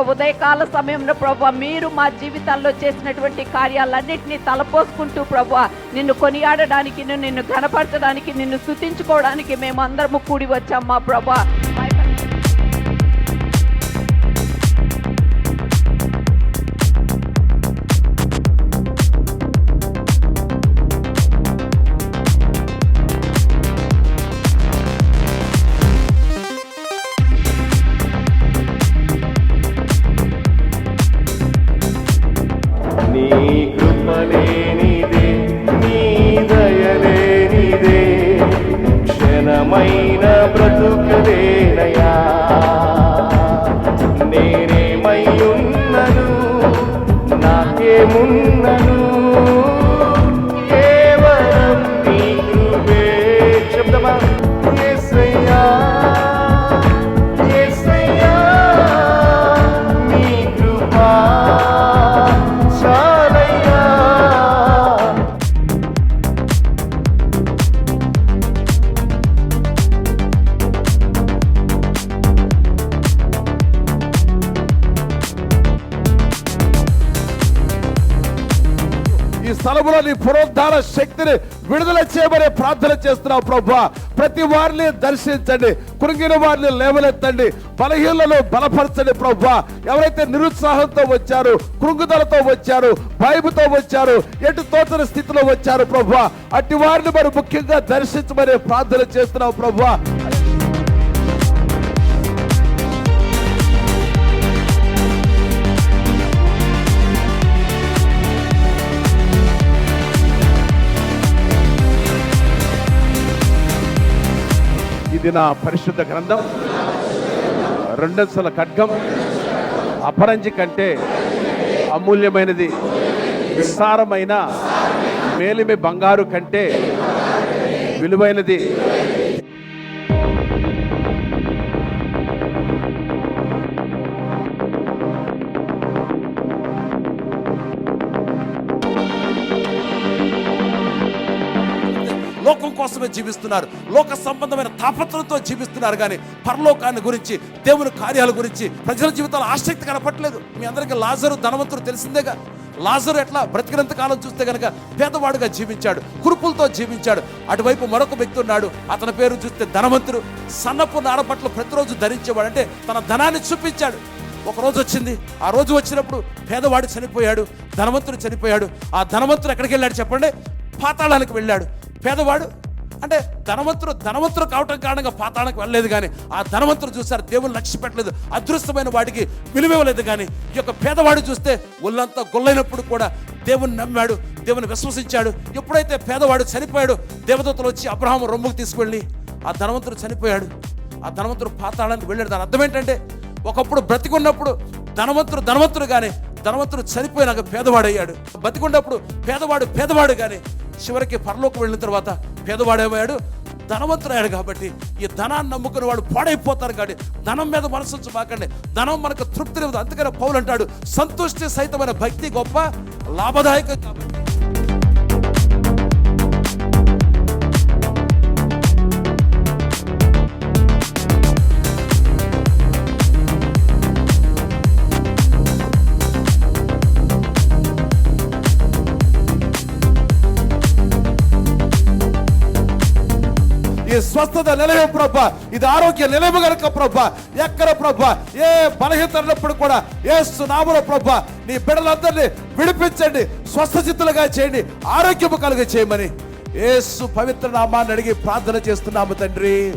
ఉదయకాల సమయంలో ప్రభా మీరు మా జీవితాల్లో చేసినటువంటి కార్యాలన్నింటినీ తలపోసుకుంటూ ప్రభా నిన్ను కొనియాడడానికి నిన్ను ఘనపరచడానికి నిన్ను స్తుతించుకోవడానికి మేము అందరము కూడి వచ్చాం మా ప్రభా. క్షణమైన బ్రతుకలేనయా నేనేమయ్యున్నను నాకేమున్నను? ఈ స్థలములో నీ పునరుద్ధార శక్తిని విడుదల చేయమని ప్రార్థన చేస్తున్నావు ప్రభు. ప్రతి వారిని దర్శించండి. కృంగిన వారిని లేవనెత్తండి. బలహీనలను బలపరచండి ప్రభు. ఎవరైతే నిరుత్సాహంతో వచ్చారు కృంగుదలతో వచ్చారు భయముతో వచ్చారు ఎటు తోచని స్థితిలో వచ్చారు ప్రభా అట్టి వారిని మరి ముఖ్యంగా దర్శించమని ప్రార్థన చేస్తున్నావు ప్రభు. ఇది నా పరిశుద్ధ గ్రంథం. రెండంచెల ఖడ్గం. అపరంజి కంటే అమూల్యమైనది. విస్తారమైన మేలిమి బంగారు కంటే విలువైనది. లోకం కోసమే జీవిస్తున్నారు. లోక సంబంధమైన తాపత్రంతో జీవిస్తున్నారు కానీ పరలోకాన్ని గురించి దేవుని కార్యాల గురించి ప్రజల జీవితాలు ఆసక్తి కనపట్లేదు మీ అందరికీ లాజరు ధనవంతుడు తెలిసిందేగా? లాజరు ఎట్లా? బ్రతికినంత కాలం చూస్తే కనుక పేదవాడుగా జీవించాడు కురుపులతో జీవించాడు. అటువైపు మరొక వ్యక్తి ఉన్నాడు అతని పేరు చూస్తే ధనవంతుడు. సన్నపు నారపట్లు ప్రతిరోజు ధరించేవాడు అంటే తన ధనాన్ని చూపించాడు. ఒక రోజు వచ్చింది ఆ రోజు వచ్చినప్పుడు పేదవాడు చనిపోయాడు ధనవంతుడు చనిపోయాడు. ఆ ధనవంతుడు ఎక్కడికి వెళ్ళాడు చెప్పండి? పాతాళానికి వెళ్ళాడు. పేదవాడు అంటే ధనవంతుడు ధనవంతుడు కావటం కారణంగా పాతాళానికి వెళ్ళలేదు కానీ ఆ ధనవంతుడు చూశారు దేవుని లక్ష్య పెట్టలేదు అదృష్టమైన వాడికి విలువివ్వలేదు కానీ ఈ యొక్క పేదవాడు చూస్తే ఒళ్ళంతా గొల్లైనప్పుడు కూడా దేవుని నమ్మాడు దేవుని విశ్వసించాడు. ఎప్పుడైతే పేదవాడు చనిపోయాడు దేవదూతలు వచ్చి అబ్రహాం రొమ్ముకు తీసుకువెళ్ళి ఆ ధనవంతుడు చనిపోయాడు. ఆ ధనవంతుడు పాతాళానికి వెళ్ళాడు. దాని అర్థం ఏంటంటే ఒకప్పుడు బ్రతికున్నప్పుడు ధనవంతుడు ధనవంతుడు కానీ ధనవంతుడు చనిపోయినాక పేదవాడయ్యాడు. బతికున్నప్పుడు పేదవాడు పేదవాడు కానీ చివరికి పరలోకి వెళ్ళిన తర్వాత పేదవాడేమయ్యాడు ధనవంతుడయ్యాడు కాబట్టి ఈ ధనాన్ని నమ్ముకుని వాడు పాడైపోతారు కాబట్టి ధనం మీద మనసు బాకండి ధనం మనకు తృప్తి లేదు అందుకనే పౌలు అంటాడు సంతుష్టి సహితమైన భక్తి గొప్ప లాభదాయకం కాబట్టి. ఈ స్వస్థత నిలయం ప్రభా. ఇది ఆరోగ్య నిలయం గనక ప్రభా. ఎక్కడ ప్రభా? ఏ బలహీనత కూడా ఏసు సునాముల ప్రభా. నీ బిడ్డలందరినీ విడిపించండి. స్వస్థచిత్తులుగా చేయండి. ఆరోగ్యము కలుగ చేయమని ఏసు పవిత్ర నామాన్ని అడిగి ప్రార్థన చేస్తున్నాము తండ్రి.